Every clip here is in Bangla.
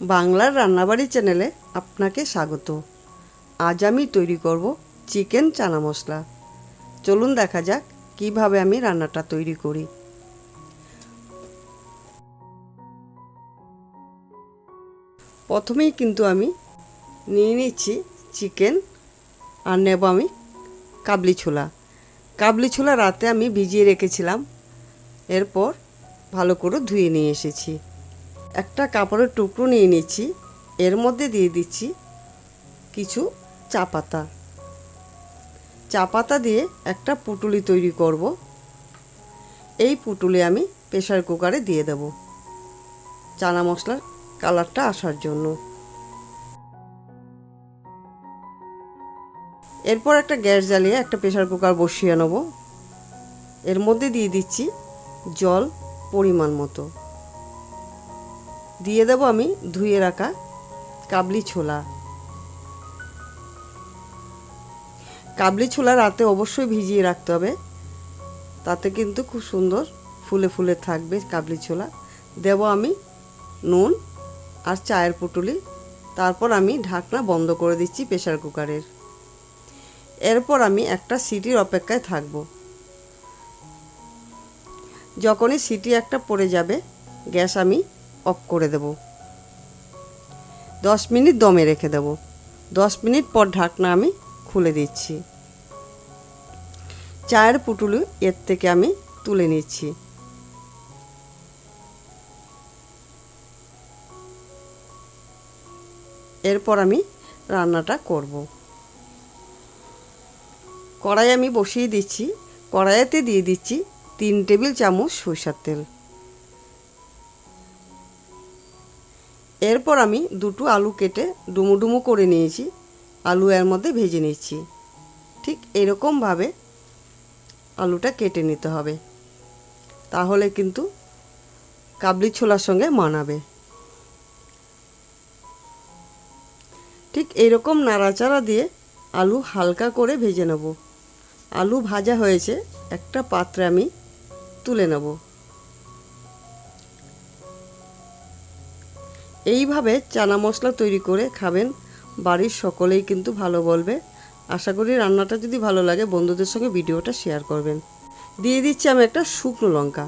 বাংলার রান্নাবাড়ি চ্যানেলে আপনাকে স্বাগত। আজ আমি তৈরি করব চিকেন চানা মশলা। চলুন দেখা যাক কীভাবে আমি রান্নাটা তৈরি করি। প্রথমেই কিন্তু আমি নিয়ে নিচ্ছি চিকেন আর নেব আমি কাবলি ছোলা। কাবলি ছোলা রাতে আমি ভিজিয়ে রেখেছিলাম। এরপর ভালো করে ধুয়ে নিয়ে এসেছি। একটা কাপড়ের টুকরো নিয়ে নিচ্ছি এর মধ্যে দিয়ে দিচ্ছি কিছু চা পাতা। চা পাতা দিয়ে একটা পুটুলি তৈরি করব। এই পুটুলি আমি প্রেশার কুকারে দিয়ে দেব। চানা মশলার কালারটা আসার জন্য। এরপর একটা গ্যাস জ্বালিয়ে একটা প্রেশার কুকার বসিয়ে নেব। এর মধ্যে দিয়ে দিচ্ছি জল পরিমাণ মতো। দিয়ে দেবো আমি ধুয়ে রাখা কাবলি ছোলা। কাবলি ছোলা রাতে অবশ্যই ভিজিয়ে রাখতে হবে। তাতে কিন্তু খুব সুন্দর ফুলে ফুলে থাকবে কাবলি ছোলা। দেব আমি নুন আর চায়ের পুটুলি। তারপর আমি ঢাকনা বন্ধ করে দিচ্ছি প্রেশার কুকারের। এরপর আমি একটা সিটির অপেক্ষায় থাকব। যখনই সিটি একটা পড়ে যাবে, গ্যাস আমি অফ করে দেব। দশ মিনিট দমে রেখে দেব। দশ মিনিট পর ঢাকনা আমি খুলে দিচ্ছি। চায়ের পুটুলি এর থেকে আমি তুলে নিচ্ছি। এরপর আমি রান্নাটা করব। কড়াই আমি বসিয়ে দিচ্ছি। কড়াইতে দিয়ে দিচ্ছি তিন টেবিল চামচ সরষার তেল। এরপর আমি দুটো আলু কেটে ডুমু ডুমু করে নিয়েছি। আলু এর মধ্যে ভেজে নিচ্ছি। ঠিক এরকমভাবে আলুটা কেটে নিতে হবে। তাহলে কিন্তু কাবলি ছোলার সঙ্গে মানাবে। ঠিক এরকম নাড়াচাড়া দিয়ে আলু হালকা করে ভেজে নেব। আলু ভাজা হয়েছে, একটা পাত্রে আমি তুলে নেব। এইভাবে চানা মশলা তৈরি করে খাবেন। বাড়ির সকলেই কিন্তু ভালো বলবে। আশা করি রান্নাটা যদি ভালো লাগে, বন্ধুদের সঙ্গে ভিডিওটা শেয়ার করবেন। দিয়ে দিচ্ছি আমি একটা শুকনো লঙ্কা।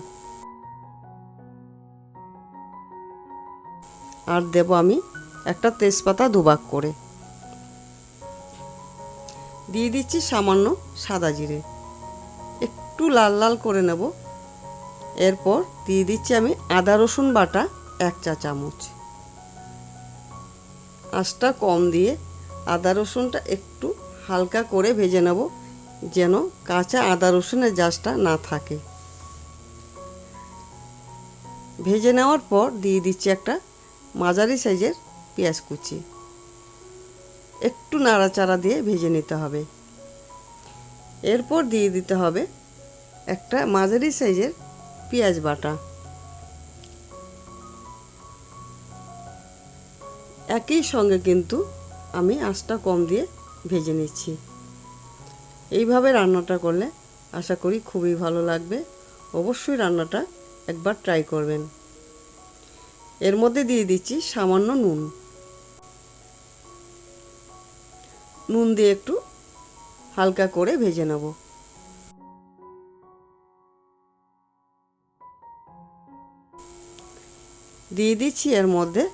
আর দেব আমি একটা তেজপাতা দুবাক করে। দিয়ে দিচ্ছি সামান্য সাদা জিরে। একটু লাল লাল করে নেব। এরপর দিয়ে দিচ্ছি আমি আদা রসুন বাটা এক চা চামচ। আঁচটা কম দিয়ে আদা রসুনটা একটু হালকা করে ভেজে নেব যেন কাঁচা আদা রসুনের জাসটা না থাকে। ভেজে নেওয়ার পর দিয়ে দিচ্ছি একটা মাঝারি সাইজের পেঁয়াজ কুচি। একটু নাড়াচাড়া দিয়ে ভেজে নিতে হবে। এরপর দিয়ে দিতে হবে একটা মাঝারি সাইজের পেঁয়াজ বাটা। একই সঙ্গে কিন্তু আমি আঁচটা কম দিয়ে ভেজে নিচ্ছি। এইভাবে রান্নাটা করলে আশা করি খুবই ভালো লাগবে। অবশ্যই রান্নাটা একবার ট্রাই করবেন। এর মধ্যে দিয়ে দিচ্ছি সামান্য নুন। নুন দিয়ে একটু হালকা করে ভেজে নেব। দিয়ে দিচ্ছি এর মধ্যে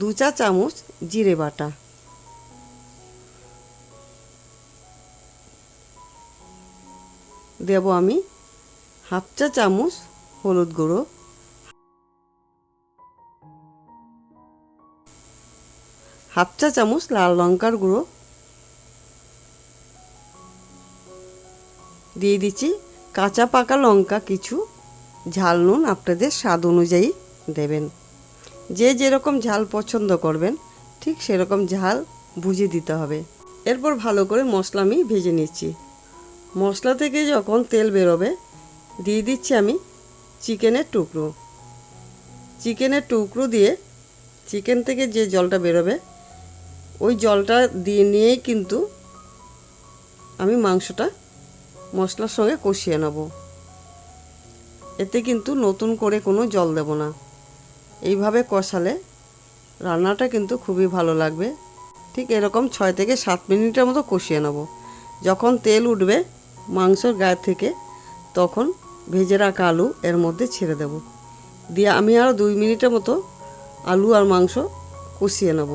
দু চা চামচ জিরে বাটা। দেব আমি হাফ চা চামচ হলুদ গুঁড়ো। হাফ চা চামচ লাল লঙ্কার গুঁড়ো। দিয়ে দিচ্ছি কাঁচা পাকা লঙ্কা, কিছু ঝাল নুন, আপনাদের স্বাদ অনুযায়ী দেবেন। যে যেরকম ঝাল পছন্দ করবেন, ঠিক সেরকম ঝাল বুঝে দিতে হবে। এরপর ভালো করে মশলা আমি ভেজে নিচ্ছি। মশলা থেকে যখন তেল বেরোবে, দিয়ে দিচ্ছি আমি চিকেনের টুকরো। চিকেনের টুকরো দিয়ে চিকেন থেকে যে জলটা বেরোবে, ওই জলটা দিয়ে নিয়েই কিন্তু আমি মাংসটা মশলার সঙ্গে কষিয়ে নেব। এতে কিন্তু নতুন করে কোনো জল দেব না। এইভাবে কষালে রান্নাটা কিন্তু খুবই ভালো লাগবে। ঠিক এরকম ছয় থেকে সাত মিনিটের মতো কষিয়ে নেব। যখন তেল উঠবে মাংসর গায়ে থেকে, তখন ভেজে রাখা আলু এর মধ্যে ছেড়ে দেব। দিয়ে আমি আরও দুই মিনিটের মতো আলু আর মাংস কষিয়ে নেব।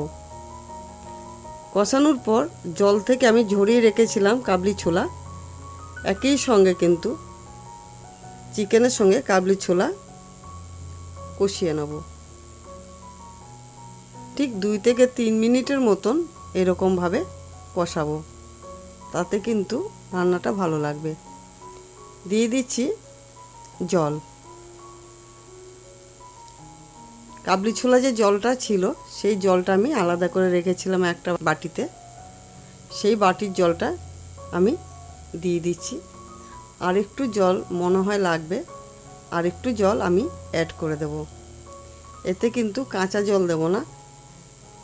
কষানোর পর জল থেকে আমি ঝরিয়ে রেখেছিলাম কাবলি ছোলা। একই সঙ্গে কিন্তু চিকেনের সঙ্গে কাবলি ছোলা কষিয়ে নেব। ঠিক দুই থেকে তিন মিনিটের মতন এরকমভাবে কষাবো। তাতে কিন্তু রান্নাটা ভালো লাগবে। দিয়ে দিচ্ছি জল। কাবলি ছোলা যে জলটা ছিল, সেই জলটা আমি আলাদা করে রেখেছিলাম একটা বাটিতে। সেই বাটির জলটা আমি দিয়ে দিচ্ছি। আর একটু জল মনে হয় লাগবে, আর একটু জল আমি অ্যাড করে দেব। এতে কিন্তু কাঁচা জল দেব না।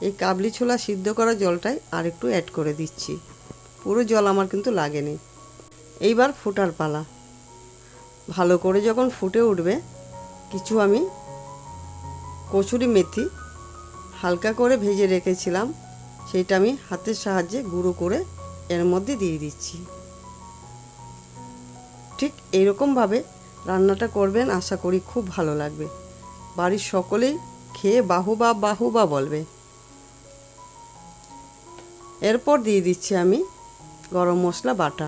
এই কাবলি ছোলা সিদ্ধ করা জলটাই আর একটু অ্যাড করে দিচ্ছি। পুরো জল আমার কিন্তু লাগেনি। এইবার ফোটার পালা। ভালো করে যখন ফুটে উঠবে, কিছু আমি কচুরি মেথি হালকা করে ভেজে রেখেছিলাম, সেটা আমি হাতের সাহায্যে গুঁড়ো করে এর মধ্যে দিয়ে দিচ্ছি। ঠিক এইরকমভাবে রান্নাটা করবেন, আশা করি খুব ভালো লাগবে। বাড়ির সকলেই খেয়ে বাহুবা বাহুবা বলবে। এরপর দিয়ে দিচ্ছি আমি গরম মশলা, বাটা।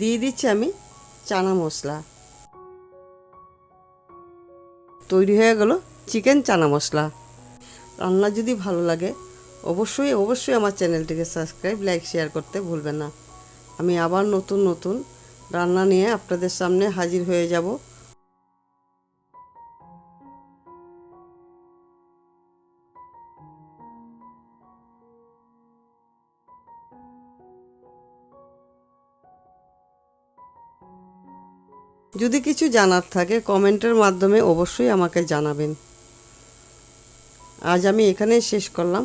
দিয়ে দিচ্ছি আমি চানা মশলা। তৈরি হয়ে গেল চিকেন চানা মশলা। রান্না যদি ভালো লাগে অবশ্যই অবশ্যই আমার চ্যানেলটিকে সাবস্ক্রাইব লাইক শেয়ার করতে ভুলবেন না। আমি আবার নতুন নতুন রান্না নিয়ে আপনাদের সামনে হাজির হয়ে যাব। যদি কিছু জানার থাকে, কমেন্টের মাধ্যমে অবশ্যই আমাকে জানাবেন। আজ আমি এখানেই শেষ করলাম।